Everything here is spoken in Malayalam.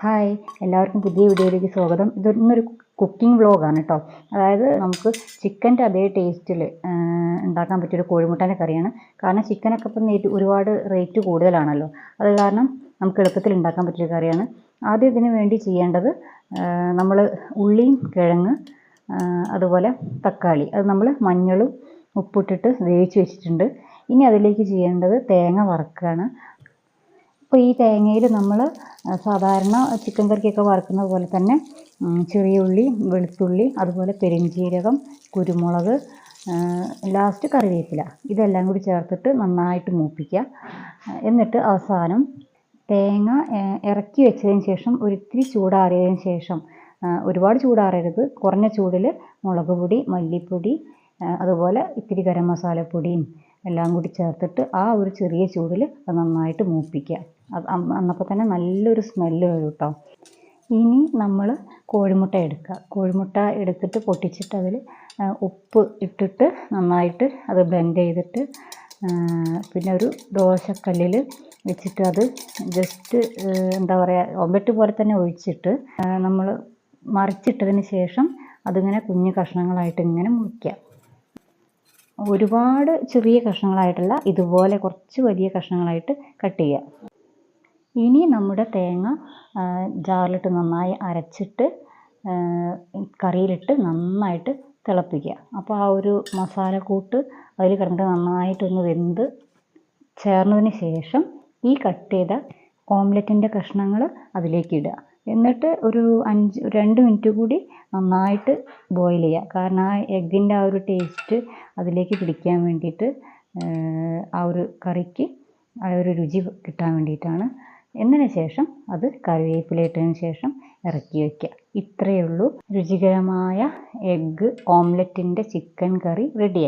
ഹായ് എല്ലാവർക്കും പുതിയ വീഡിയോയിലേക്ക് സ്വാഗതം. ഇത് ഇന്നൊരു കുക്കിംഗ് വ്ളോഗാണ് കേട്ടോ അതായത് നമുക്ക് ചിക്കന്റെ അതേ ടേസ്റ്റിൽ ഉണ്ടാക്കാൻ പറ്റിയൊരു കോഴിമുട്ടേന്റെ കറിയാണ്. കാരണം ചിക്കനൊക്കെ ഇപ്പം നേരിട്ട് ഒരുപാട് റേറ്റ് കൂടുതലാണല്ലോ. അത് കാരണം നമുക്ക് എളുപ്പത്തിൽ ഉണ്ടാക്കാൻ പറ്റിയൊരു കറിയാണ്. ആദ്യം ഇതിന് വേണ്ടി ചെയ്യേണ്ടത് നമ്മൾ ഉള്ളിയും കിഴങ്ങ് അതുപോലെ തക്കാളി. അത് നമ്മൾ മഞ്ഞളും ഉപ്പിട്ടിട്ട് വേവിച്ച് വെച്ചിട്ടുണ്ട്. ഇനി അതിലേക്ക് ചെയ്യേണ്ടത് തേങ്ങ വറുക്കുകയാണ് അപ്പോൾ ഈ തേങ്ങയിൽ നമ്മൾ സാധാരണ ചിക്കൻ കറിക്കൊക്കെ വറുക്കുന്ന പോലെ തന്നെ ചെറിയ ഉള്ളി വെളുത്തുള്ളി അതുപോലെ പെരിഞ്ജീരകം കുരുമുളക് ലാസ്റ്റ് കറിവേപ്പില. ഇതെല്ലാം കൂടി ചേർത്തിട്ട് നന്നായിട്ട് മൂപ്പിക്കുക. എന്നിട്ട് അവസാനം തേങ്ങ ഇറക്കി വെച്ചതിന് ശേഷം ഒരിത്തിരി ചൂടാറിയതിന് ശേഷം ഒരുപാട് ചൂടാറരുത്. കുറഞ്ഞ ചൂടിൽ മുളക് പൊടി മല്ലിപ്പൊടി അതുപോലെ ഇത്തിരി ഗരം മസാലപ്പൊടിയും എല്ലാം കൂടി ചേർത്തിട്ട് ആ ഒരു ചെറിയ ചൂടിൽ നന്നായിട്ട് മൂപ്പിക്കുക. അന്നപ്പോൾ തന്നെ നല്ലൊരു സ്മെല്ല് വരും കേട്ടോ. ഇനി നമ്മൾ കോഴിമുട്ട എടുക്കുക കോഴിമുട്ട എടുത്തിട്ട് പൊട്ടിച്ചിട്ട് അതിൽ ഉപ്പ് ഇട്ടിട്ട് നന്നായിട്ട് അത് ബ്ലെൻഡ് ചെയ്തിട്ട് പിന്നെ ഒരു ദോശക്കല്ലിൽ വെച്ചിട്ട് അത് ജസ്റ്റ് എന്താ പറയുക ഒമ്പറ്റ് പോലെ തന്നെ ഒഴിച്ചിട്ട് നമ്മൾ മറിച്ചിട്ടതിന് ശേഷം അതിങ്ങനെ കുഞ്ഞു കഷ്ണങ്ങളായിട്ട് ഇങ്ങനെ മുറിക്കുക ഒരുപാട് ചെറിയ കഷ്ണങ്ങളായിട്ടല്ല ഇതുപോലെ കുറച്ച് വലിയ കഷ്ണങ്ങളായിട്ട് കട്ട് ചെയ്യുക ഇനി നമ്മുടെ തേങ്ങ ജാറിലിട്ട് നന്നായി അരച്ചിട്ട് കറിയിലിട്ട് നന്നായിട്ട് തിളപ്പിക്കുക. അപ്പോൾ ആ ഒരു മസാലക്കൂട്ട് അതിൽ കിടന്നിട്ട് നന്നായിട്ടൊന്ന് വെന്ത് ചേർന്നതിന് ശേഷം ഈ കട്ട് ചെയ്ത ഓംലെറ്റിന്റെ കഷ്ണങ്ങൾ അതിലേക്ക് ഇടുക. എന്നിട്ട് ഒരു അഞ്ച് രണ്ട് മിനിറ്റ് കൂടി നന്നായിട്ട് ബോയിൽ ചെയ്യുക. കാരണം ആ എഗ്ഗിന്റെ ആ ഒരു ടേസ്റ്റ് അതിലേക്ക് പിടിക്കാൻ വേണ്ടിയിട്ട് ആ ഒരു കറിക്ക് ആ ഒരു രുചി കിട്ടാൻ വേണ്ടിയിട്ടാണ് എന്നതിന് ശേഷം അത് കറിവേപ്പില ഇട്ടതിന് ശേഷം ഇറക്കി വയ്ക്കുക. ഇത്രയേ ഉള്ളൂ രുചികരമായ എഗ്ഗ് ഓംലെറ്റിന്റെ ചിക്കൻ കറി റെഡിയായി